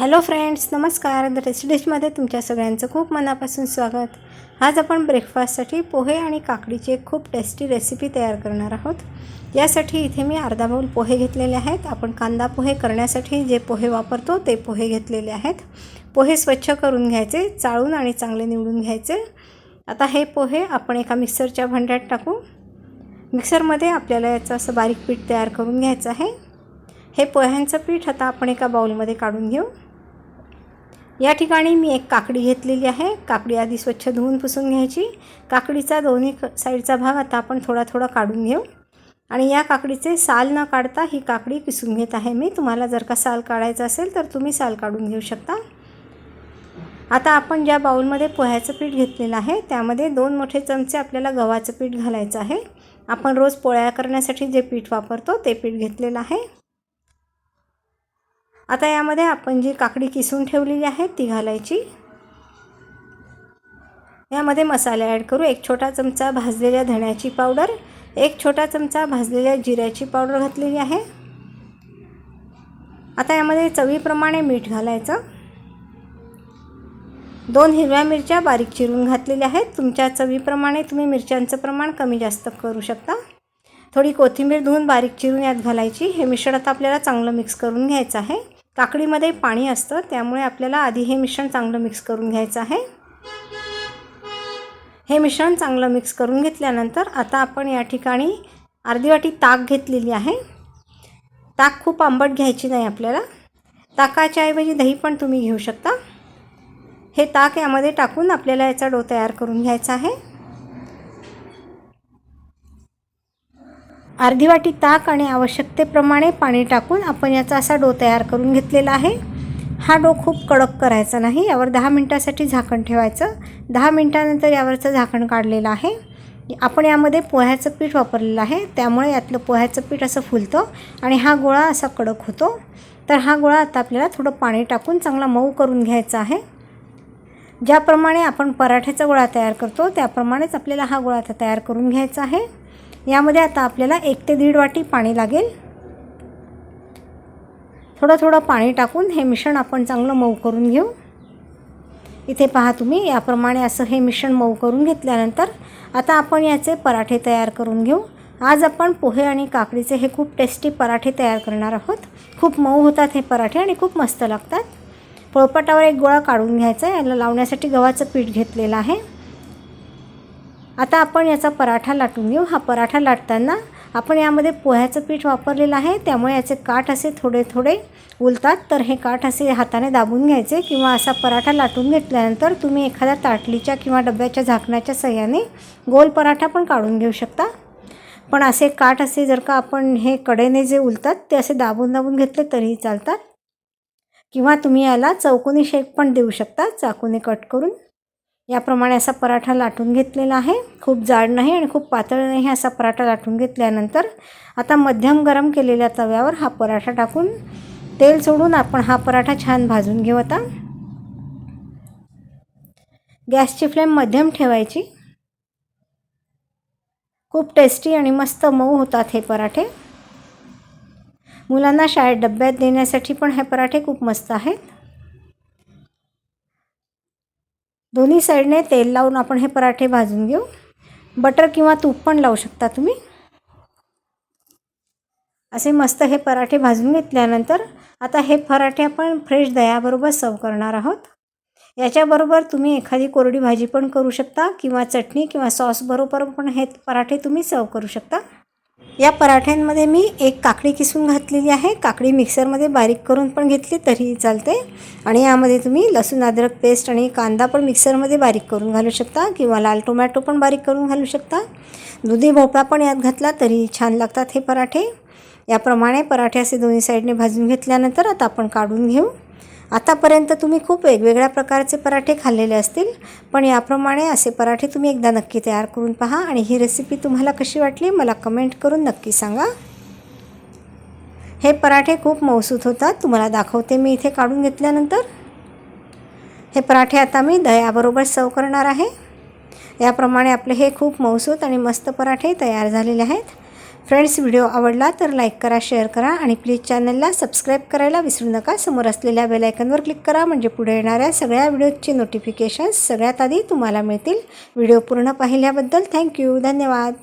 Hello friends नमस्कार. The tasty डिशमध्ये तुमच्या सगळ्यांचं खूप मनापासून स्वागत. आज आपण ब्रेकफास्टसाठी पोहे आणि काकडीची एक खूप टेस्टी रेसिपी तयार करणार आहोत. यासाठी इथे मी अर्धा बाऊल पोहे घेतलेले आहेत. आपण कांदा पोहे करण्यासाठी जे पोहे वापरतो ते पोहे घेतलेले आहेत. पोहे स्वच्छ करून घ्यायचे चाळून आणि चांगले निवडून घ्यायचे. आता हे पोहे आपण एका मिक्सरच्या भांड्यात टाकू. मिक्सरमध्ये आपल्याला याचं असं बारीक पीठ तयार करून घ्यायचं आहे. हे पोह्यांचं पीठ आता आपण एका बाऊलमध्ये काढून घेऊ. या ठिकाणी मी एक काकडी घेतलेली आहे. काकडी आधी स्वच्छ धुवून पुसून घ्यायची. काकडीचा दोन्ही क साईडचा भाग आता आपण थोडा थोडा काढून घेऊ. आणि या काकडीचे साल न काढता ही काकडी किसून घेत आहे मी. तुम्हाला जर का साल काढायचं असेल तर तुम्ही साल काढून घेऊ शकता. आता आपण ज्या बाऊलमध्ये पोह्याचं पीठ घेतलेलं आहे त्यामध्ये दोन मोठे चमचे आपल्याला गव्हाचं पीठ घालायचं आहे. आपण रोज पोळ्या करण्यासाठी जे पीठ वापरतो ते पीठ घेतलेलं आहे. आता यामध्ये आपण जी काकडी किसून ठेवलेली आहे ती घालायची. यामध्ये मसाले ॲड करू. एक छोटा चमचा भाजलेल्या धण्याची पावडर एक छोटा चमचा भाजलेल्या जिऱ्याची पावडर घातलेली आहे. आता यामध्ये चवीप्रमाणे मीठ घालायचं. दोन हिरव्या मिरच्या बारीक चिरून घातलेल्या आहेत. तुमच्या चवीप्रमाणे तुम्ही मिरच्यांचं प्रमाण कमी जास्त करू शकता. थोडी कोथिंबीर धुवून बारीक चिरून यात घालायची. हे मिश्रण आता आपल्याला चांगलं मिक्स करून घ्यायचं आहे. काकडीमध्ये पाणी असतं त्यामुळे आपल्याला आधी हे मिश्रण चांगलं मिक्स करून घ्यायचं आहे. हे मिश्रण चांगलं मिक्स करून घेतल्यानंतर आता आपण या ठिकाणी अर्धी वाटी ताक घेतलेली आहे. ताक खूप आंबट घ्यायची नाही आपल्याला. ताकाच्या ऐवजी दही पण तुम्ही घेऊ शकता. हे ताक यामध्ये टाकून आपल्याला याचा डो तयार करून घ्यायचा आहे. अर्धी वाटी ताक आणि आवश्यकतेप्रमाणे पाणी टाकून आपण याचा असा डो तयार करून घेतलेला आहे. हा डो खूप कडक करायचा नाही यावर दहा मिनटासाठी झाकण ठेवायचं. दहा मिनटानंतर यावरचं झाकण काढलेलं आहे. आपण यामध्ये पोह्याचं पीठ वापरलेलं आहे त्यामुळे यातलं पोह्याचं पीठ असं फुलतं आणि हा गोळा असा कडक होतो. तर हा गोळा आता आपल्याला थोडं पाणी टाकून चांगला मऊ करून घ्यायचा आहे. ज्याप्रमाणे आपण पराठ्याचा गोळा तयार करतो त्याप्रमाणेच आपल्याला हा गोळा आता तयार करून घ्यायचा आहे. यामध्ये आता आपल्याला एक ते दीड वाटी पाणी लागेल. थोडं थोडं पाणी टाकून हे मिश्रण आपण चांगलं मऊ करून घेऊ. इथे पहा तुम्ही याप्रमाणे असं हे मिश्रण मऊ करून घेतल्यानंतर आता आपण याचे पराठे तयार करून घेऊ. आज आपण पोहे आणि काकडीचे हे खूप टेस्टी पराठे तयार करणार आहोत. खूप मऊ होतात हे पराठे आणि खूप मस्त लागतात. पोळपाटावर एक गोळा काढून घ्यायचा आहे. याला लावण्यासाठी गव्हाचं पीठ घेतलेलं आहे. आता आपण याचा पराठा लाटून घेऊ. हा पराठा लाटताना आपण यामध्ये पोह्याचं पीठ वापरलेलं आहे. त्यामुळे याचे काठ असे थोडे थोडे उलतात. तर हे काठ असे हाताने दाबून घ्यायचे किंवा असा पराठा लाटून घेतल्यानंतर तुम्ही एखाद्या ताटलीच्या किंवा डब्याच्या झाकण्याच्या सहाय्याने गोल पराठा पण काढून घेऊ शकता. पण असे काठ असे जर का आपण हे कडेने जे उलतात ते असे दाबून दाबून घेतले तरीही चालतात. किंवा तुम्ही याला चौकोनी शेक पण देऊ शकता चाकूने कट करून. याप्रमाणे असा पराठा लाटून घेतलेला आहे. खूप जाड नाही आणि खूप पातळ नाही असा पराठा लाटून घेतल्यानंतर आता मध्यम गरम केलेल्या तव्यावर हा पराठा टाकून तेल सोडून आपण हा पराठा छान भाजून घेऊ आता. गॅसची फ्लेम मध्यम ठेवायची. खूप टेस्टी आणि मस्त मऊ होतात हे पराठे. मुलांना शाळेत डब्यात देण्यासाठी पण हे पराठे खूप मस्त आहेत. दोन्ही साईडने तेल लावून आपण हे पराठे भाजून घेऊ. बटर किंवा तूप पण लावू शकता तुम्ही. असे मस्त हे पराठे भाजून घेतल्यानंतर आता हे पराठे आपण फ्रेश दह्याबरोबर सर्व करणार आहोत. याच्याबरोबर तुम्ही एखादी कोरडी भाजी पण करू शकता किंवा चटणी किंवा सॉसबरोबर पण हे पराठे तुम्ही सर्व करू शकता. या पराठ्यांमध्ये मी एक काकडी किसून घातलेली आहे. काकडी मिक्सरमध्ये बारीक करून पण घेतली तरीही चालते. आणि यामध्ये तुम्ही लसूण अद्रक पेस्ट आणि कांदा पण मिक्सरमध्ये बारीक करून घालू शकता किंवा लाल टोमॅटो पण बारीक करून घालू शकता. दुधी भोपळा पण यात घातला तरी छान लागतात हे पराठे. याप्रमाणे पराठे असे दोन्ही साईडने भाजून घेतल्यानंतर आता आपण काढून घेऊ. आतापर्यंत तुम्ही खूप वेगवेगळ्या प्रकारचे पराठे खाल्लेले असतील पण याप्रमाणे असे पराठे तुम्ही एकदा नक्की तयार करून पहा आणि ही रेसिपी तुम्हाला कशी वाटली मला कमेंट करून नक्की सांगा. हे पराठे खूप मौसूत होतात तुम्हाला दाखवते मी इथे काढून घेतल्यानंतर. हे पराठे आता मी दह्याबरोबर सर्व करणार आहे. याप्रमाणे आपले हे खूप मौसूत आणि मस्त पराठे तयार झालेले आहेत. फ्रेंड्स व्हिडिओ आवडला तर लाईक करा शेअर करा आणि प्लीज चॅनलला सबस्क्राईब करायला विसरू नका. समोर असलेल्या बेलायकनवर क्लिक करा म्हणजे पुढे येणाऱ्या सगळ्या व्हिडिओजची नोटिफिकेशन्स सगळ्यात आधी तुम्हाला मिळतील. व्हिडिओ पूर्ण पाहिल्याबद्दल थँक्यू. धन्यवाद.